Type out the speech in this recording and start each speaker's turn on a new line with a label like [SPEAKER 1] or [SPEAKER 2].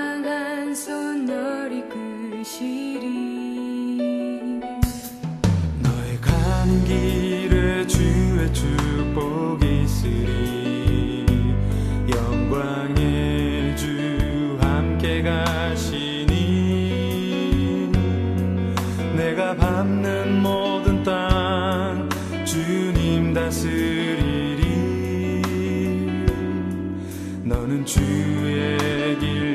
[SPEAKER 1] 강한 손널 이끄시리
[SPEAKER 2] 너의 가는 길에 주의 축복이 있으리. 영광의 주 함께 가시니. 내가 밟는 모든 땅 주님 다스리리. 너는 주의 길